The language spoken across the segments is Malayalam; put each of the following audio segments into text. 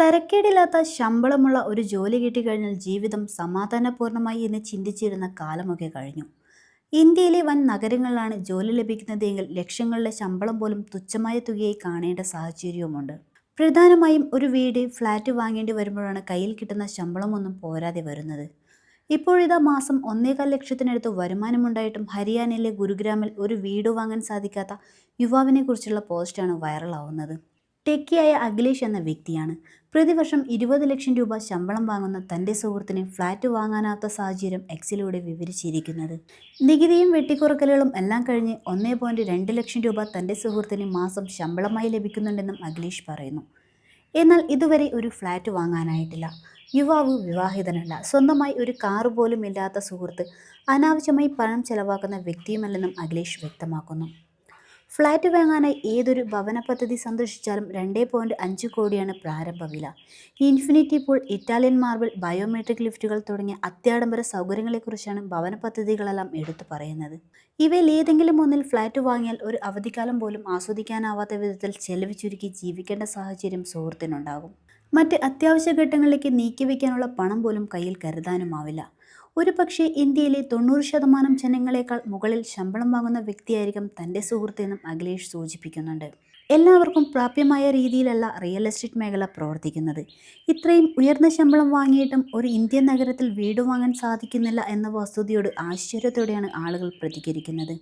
തരക്കേടില്ലാത്ത ശമ്പളമുള്ള ഒരു ജോലി കിട്ടിക്കഴിഞ്ഞാൽ ജീവിതം സമാധാനപൂർണമായി എന്ന് ചിന്തിച്ചിരുന്ന കാലമൊക്കെ കഴിഞ്ഞു. ഇന്ത്യയിലെ വൻ നഗരങ്ങളിലാണ് ജോലി ലഭിക്കുന്നതെങ്കിൽ ലക്ഷങ്ങളുടെ ശമ്പളം പോലും തുച്ഛമായ തുകയായി കാണേണ്ട സാഹചര്യവുമുണ്ട്. പ്രധാനമായും ഒരു വീട് ഫ്ലാറ്റ് വാങ്ങേണ്ടി വരുമ്പോഴാണ് കയ്യിൽ കിട്ടുന്ന ശമ്പളമൊന്നും പോരാതെ വരുന്നത്. ഇപ്പോഴിതാ മാസം ഒന്നേകാൽ ലക്ഷത്തിനടുത്ത് വരുമാനമുണ്ടായിട്ടും ഹരിയാനയിലെ ഗുരുഗ്രാമിൽ ഒരു വീട് വാങ്ങാൻ സാധിക്കാത്ത യുവാവിനെ കുറിച്ചുള്ള പോസ്റ്റാണ് വൈറലാവുന്നത്. ടെക്കിയായ അഖിലേഷ് എന്ന വ്യക്തിയാണ്. പ്രതിവർഷം ഇരുപത് ലക്ഷം രൂപ ശമ്പളം വാങ്ങുന്ന തന്റെ സുഹൃത്തിന് ഫ്ലാറ്റ് വാങ്ങാനാത്ത സാഹചര്യം എക്സിലൂടെ വിവരിച്ചിരിക്കുന്നത്. നികുതിയും വെട്ടിക്കുറക്കലുകളും എല്ലാം കഴിഞ്ഞ് ഒന്നേ പോയിന്റ് രണ്ട് ലക്ഷം രൂപ തന്റെ സുഹൃത്തിന് മാസം ശമ്പളമായി ലഭിക്കുന്നുണ്ടെന്നും അഖിലേഷ് പറയുന്നു. എന്നാൽ ഇതുവരെ ഒരു ഫ്ലാറ്റ് വാങ്ങാനായിട്ടില്ല. യുവാവ് വിവാഹിതനല്ല. സ്വന്തമായി ഒരു കാർ പോലും ഇല്ലാത്ത സുഹൃത്ത് അനാവശ്യമായി പണം ചെലവാക്കുന്ന വ്യക്തിയുമല്ലെന്നും അഖിലേഷ് വ്യക്തമാക്കുന്നു. ഫ്ലാറ്റ് വാങ്ങാനായി ഏതൊരു ഭവന പദ്ധതി സന്ദർശിച്ചാലും രണ്ടേ പോയിന്റ് അഞ്ച് കോടിയാണ് പ്രാരംഭ വില. Infinity pool Italian marble biometric ലിഫ്റ്റുകൾ തുടങ്ങിയ അത്യാഡംബര സൗകര്യങ്ങളെക്കുറിച്ചാണ് ഭവന പദ്ധതികളെല്ലാം എടുത്തു പറയുന്നത്. ഇവയിൽ ഏതെങ്കിലും ഒന്നിൽ ഫ്ലാറ്റ് വാങ്ങിയാൽ ഒരു അവധിക്കാലം പോലും ആസ്വദിക്കാനാവാത്ത വിധത്തിൽ ചെലവ് ചുരുക്കി ജീവിക്കേണ്ട സാഹചര്യം സുഹൃത്തിനുണ്ടാകും. മറ്റ് അത്യാവശ്യ ഘട്ടങ്ങളിലേക്ക് നീക്കിവെക്കാനുള്ള പണം പോലും കയ്യിൽ കരുതാനുമാവില്ല. ഒരു പക്ഷേ ഇന്ത്യയിലെ തൊണ്ണൂറ് ശതമാനം ജനങ്ങളെക്കാൾ മുകളിൽ ശമ്പളം വാങ്ങുന്ന വ്യക്തിയായിരിക്കും തന്റെ സുഹൃത്തെന്നും അഖിലേഷ് സൂചിപ്പിക്കുന്നുണ്ട്. എല്ലാവർക്കും പ്രാപ്യമായ രീതിയിലല്ല റിയൽ എസ്റ്റേറ്റ് മേഖല പ്രവർത്തിക്കുന്നത്. ഇത്രയും ഉയർന്ന ശമ്പളം വാങ്ങിയിട്ടും ഒരു ഇന്ത്യൻ നഗരത്തിൽ വീട് വാങ്ങാൻ സാധിക്കുന്നില്ല എന്ന വസ്തുതയോട് ആശ്ചര്യത്തോടെയാണ് ആളുകൾ പ്രതികരിക്കുന്നത്.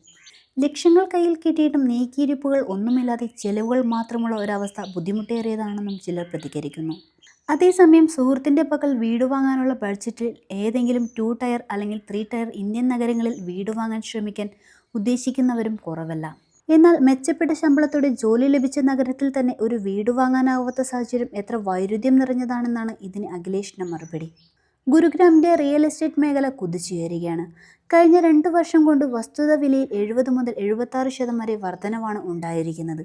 ലക്ഷങ്ങൾ കയ്യിൽ കിട്ടിയിട്ടും നീക്കിയിരിപ്പുകൾ ഒന്നുമില്ലാതെ ചെലവുകൾ മാത്രമുള്ള ഒരവസ്ഥ ബുദ്ധിമുട്ടേറിയതാണെന്നും ചിലർ പ്രതികരിക്കുന്നു. അതേസമയം സുഹൃത്തിന്റെ പകൽ വീട് വാങ്ങാനുള്ള ബഡ്ജറ്റിൽ ഏതെങ്കിലും ടു ടയർ അല്ലെങ്കിൽ ത്രീ ടയർ ഇന്ത്യൻ നഗരങ്ങളിൽ വീട് വാങ്ങാൻ ശ്രമിക്കാൻ ഉദ്ദേശിക്കുന്നവരും കുറവല്ല. എന്നാൽ മെച്ചപ്പെട്ട ശമ്പളത്തോടെ ജോലി ലഭിച്ച നഗരത്തിൽ തന്നെ ഒരു വീട് വാങ്ങാനാവാത്ത സാഹചര്യം എത്ര വൈരുദ്ധ്യം നിറഞ്ഞതാണെന്നാണ് ഇതിന് അഖിലേഷിന്റെ മറുപടി. ഗുരുഗ്രാമിന്റെ റിയൽ എസ്റ്റേറ്റ് മേഖല കുതിച്ചുയരുകയാണ് കഴിഞ്ഞ രണ്ട് വർഷം കൊണ്ട് വസ്തുത വിലയിൽ എഴുപത് മുതൽ എഴുപത്താറ് ശതം വരെ വർധനവാണ് ഉണ്ടായിരിക്കുന്നത്.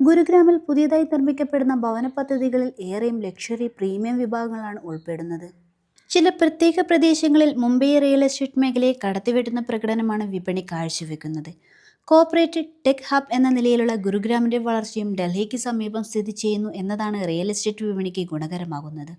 ഗുരുഗ്രാമിൽ പുതിയതായി നിർമ്മിക്കപ്പെടുന്ന ഭവന പദ്ധതികളിൽ ഏറെയും ലക്ഷറി പ്രീമിയം വിഭാഗങ്ങളാണ് ഉൾപ്പെടുന്നത്. ചില പ്രത്യേക പ്രദേശങ്ങളിൽ മുംബൈ റിയൽ എസ്റ്റേറ്റ് മേഖലയെ കടത്തിവെട്ടുന്ന പ്രകടനമാണ് വിപണി കാഴ്ചവെക്കുന്നത്. കോപ്പറേറ്റഡ് ടെക് ഹബ് എന്ന നിലയിലുള്ള ഗുരുഗ്രാമിന്റെ വളർച്ചയും ഡൽഹിക്ക് സമീപം സ്ഥിതി ചെയ്യുന്നു എന്നതാണ് റിയൽ എസ്റ്റേറ്റ് വിപണിക്ക് ഗുണകരമാകുന്നത്.